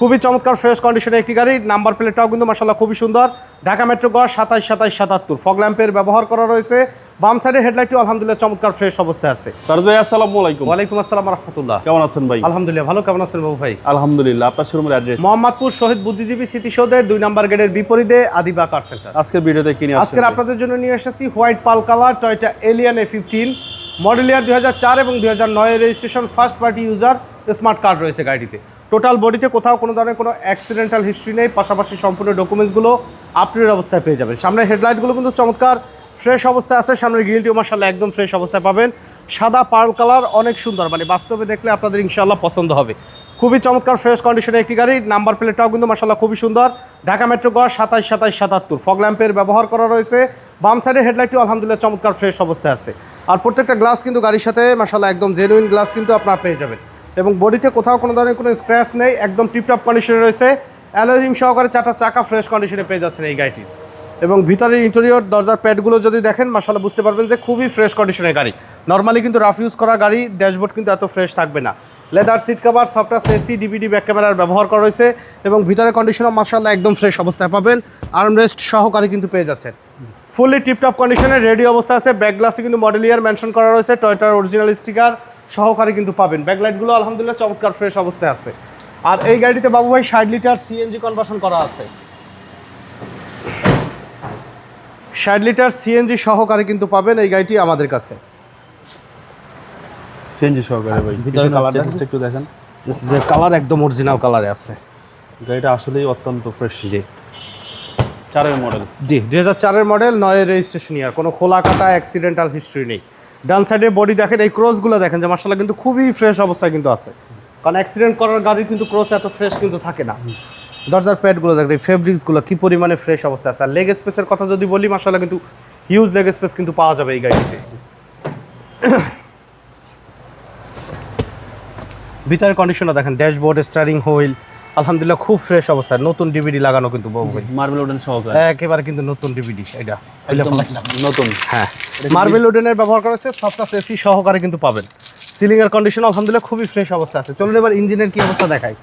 খুবই চমৎকার ফ্রেশ কন্ডিশনের একটি গাড়ি। নাম্বার প্লেটটাও কিন্তু মাসাল্লাহ খুবই সুন্দর। ঢাকা মেট্রো গড় সাতাইশ সাতাইশ সাতাত্তর। ফগ ল্যাম্পের ব্যবহার করা রয়েছে। বাম সাইডের হেডলাইটটিও আলহামদুলিল্লাহ চমৎকার ফ্রেশ অবস্থায় আছে। ফারুদ ভাই আসসালামু আলাইকুম। ওয়ালাইকুম আসসালাম রহমতুল্লাহ। কেমন আছেন ভাই? আলহামদুলিল্লাহ ভালো। কেমন আছেন বাবু ভাই? আলহামদুলিল্লাহ আপনার শোরুমের অ্যাড্রেস মোহাম্মদপুর শহীদ বুদ্ধিজীবী স্মৃতিসৌধের দুই নম্বর গেটের বিপরীতে আদিবা কার সেন্টার আজকের ভিডিওতে কিনে আজকের আপনাদের জন্য নিয়ে এসেছি white pearl colour Toyota Allion A fifteen model year দুই হাজার চার এবং দুই হাজার নয়ের registration first party user smart card রয়েছে গাড়িতে টোটাল বডিতে কোথাও কোনো ধরনের কোনো অ্যাক্সিডেন্টাল হিস্ট্রি নেই, পাশাপাশি সম্পূর্ণ ডকুমেন্টসগুলো আপটুডেট অবস্থায় পেয়ে যাবেন। সামনের হেডলাইটগুলো কিন্তু চমৎকার ফ্রেশ অবস্থায় আছে, সামনের গ্রিলটিও মার্শাল্লাহ একদম ফ্রেশ অবস্থায় পাবেন। সাদা পার্ল কালার অনেক সুন্দর মানে বাস্তবে দেখলে আপনাদের ইনশাল্লাহ পছন্দ হবে। খুবই চমৎকার ফ্রেশ কন্ডিশনের একটি গাড়ি নাম্বার প্লেটটাও কিন্তু মার্শাল্লাহ খুবই সুন্দর। ঢাকা মেট্রো গড় সাতাইশ সাতাইশ সাতাত্তর ফগ ল্যাম্পের ব্যবহার করা রয়েছে। বাম সাইডের হেডলাইটটিও আলহামদুলিল্লাহ চমৎকার ফ্রেশ অবস্থায় আছে। আর প্রত্যেকটা গ্লাস কিন্তু গাড়ির সাথে মার্শাল্লাহ একদম জেনুইন গ্লাস কিন্তু আপনারা পেয়ে যাবেন। এবং বডিতে কোথাও কোনো ধরনের কোনো স্ক্র্যাচ নেই, একদম টিপটপ কন্ডিশনে রয়েছে। অ্যালোয় রিম সহকারে চারটা চাকা ফ্রেশ কন্ডিশনে পেয়ে যাচ্ছেন এই গাড়িটি। এবং ভিতরের ইন্টেরিয়র দরজার প্যাডগুলো যদি দেখেন মাসাল্লাহ বুঝতে পারবেন যে খুবই ফ্রেশ কন্ডিশনের গাড়ি। নর্মালি কিন্তু রাফ ইউজ করা গাড়ি ড্যাশবোর্ড কিন্তু এত ফ্রেশ থাকবে না। লেদার সিট কভার সফটাস এসি ডিভিডি ব্যাক ক্যামেরার ব্যবহার করা রয়েছে এবং ভিতরের কন্ডিশনও মাসাল্লাহ একদম ফ্রেশ অবস্থায় পাবেন। আর্মরেস্ট সহকারে কিন্তু পেয়ে যাচ্ছেন। ফুললি টিপটপ কন্ডিশনে রেডি অবস্থা আছে। ব্যাক গ্লাসে কিন্তু মডেল ইয়ার মেনশন করা রয়েছে। টয়টার অরিজিনাল স্টিকার সহকারে কিন্তু পাবেন। ব্যাকলাইটগুলো আলহামদুলিল্লাহ চমৎকার ফ্রেশ অবস্থায় আছে। আর এই গাড়িতে বাবু ভাই ষাট লিটার সিএনজি কনভার্সন করা আছে। ষাট লিটার সিএনজি সহকারে কিন্তু পাবেন এই গাড়িটি আমাদের কাছে। সিএনজি সহকারে ভাই ভিতরে পিছনের colour দেখেন। টা কালার একদম অরিজিনাল কালারে আছে। গাড়িটা আসলেই অত্যন্ত ফ্রেশ জি। চারের মডেল জি দুই হাজার চারের মডেল নয়ের রেজিস্ট্রেশন ইয়ার কোনো খোলা কাটা অ্যাক্সিডেন্টাল হিস্ট্রি নেই। ডান সাইডে বডি দেখেন, এই ক্রসগুলো দেখেন যে মার্শাল্লাহ কিন্তু খুবই ফ্রেশ অবস্থায় কিন্তু আছে। কারণ অ্যাক্সিডেন্ট করার গাড়ির কিন্তু ক্রস এত ফ্রেশ কিন্তু থাকে না। দরজার প্যাডগুলো দেখেন, এই ফেব্রিক্সগুলো কী পরিমাণে ফ্রেশ অবস্থায় আছে। আর লেগ স্পেসের কথা যদি বলি মার্শাল্লাহ কিন্তু হিউজ লেগ স্পেস কিন্তু পাওয়া যাবে এই গাড়িতে। ভিতরের কন্ডিশনটা দেখেন ড্যাশবোর্ড স্টারিং হুইল আলহামদুলিল্লাহ খুব ফ্রেশ অবস্থায় নতুন ডিভিডি লাগানো কিন্তু বউ ভাই। মার্বেল ওডেন সহকারে? একেবারে কিন্তু নতুন ডিভিডি এটা। নতুন। হ্যাঁ। মার্বেল উডেনের ব্যবহার করা হয়েছে সফটাস এসি সহকারে কিন্তু পাবেন। সিলিং এর কন্ডিশন আলহামদুলিল্লাহ খুবই ফ্রেশ অবস্থা আছে। চলুন এবার ইঞ্জিনের কি অবস্থা দেখাই।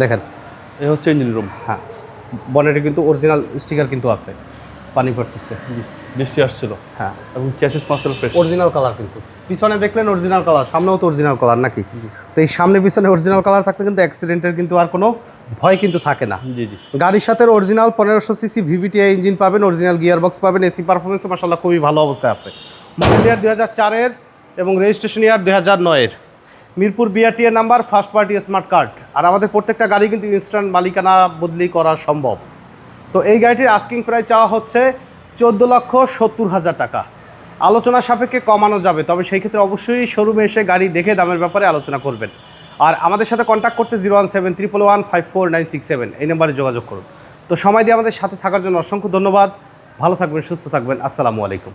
দেখেন। এই হচ্ছে ইঞ্জিন রুম হ্যাঁ। বনেটে কিন্তু অরিজিনাল স্টিকার কিন্তু আছে। পানি পড়তেছে। বৃষ্টি আসছিল। হ্যাঁ। এবং চ্যাসিস মাসেল ফ্রেশ। অরিজিনাল কালার কিন্তু। পিছনে দেখলেন অরিজিনাল কালার সামনেও তো অরিজিনাল কালার নাকি? তো এই সামনে পিছনে অরিজিনাল কালার থাকলে কিন্তু অ্যাক্সিডেন্টের কিন্তু আর কোনো ভয় কিন্তু থাকে না। জি জি। গাড়ির সাথে অরিজিনাল পনেরোশো সিসি ভিভিটিআই ইঞ্জিন পাবেন অরিজিনাল গিয়ার বক্স পাবেন এসি পারফরমেন্স মাসাল্লাহ খুবই ভালো অবস্থায় আছে। মডেল ইয়ার দুই হাজার চারের এবং রেজিস্ট্রেশন ইয়ার দুই হাজার নয়ের। Mirpur বিআরটিএর number first party smart card আর আমাদের প্রত্যেকটা গাড়ি কিন্তু ইনস্ট্যান্ট মালিকানা বদলি করা সম্ভব। তো এই গাড়িটির আস্কিং প্রায় চাওয়া হচ্ছে চোদ্দ লক্ষ সত্তর হাজার টাকা। আলোচনা সাপেক্ষে কমানো যাবে, তবে সেই ক্ষেত্রে অবশ্যই শোরুমে এসে গাড়ি দেখে দামের ব্যাপারে আলোচনা করবেন। আর আমাদের সাথে কন্ট্যাক্ট করতে zero one seven triple one five four nine six seven এই নাম্বারে যোগাযোগ করুন। তো সময় দিয়ে আমাদের সাথে থাকার জন্য অসংখ্য ধন্যবাদ। ভালো থাকবেন, সুস্থ থাকবেন। আসসালামু আলাইকুম।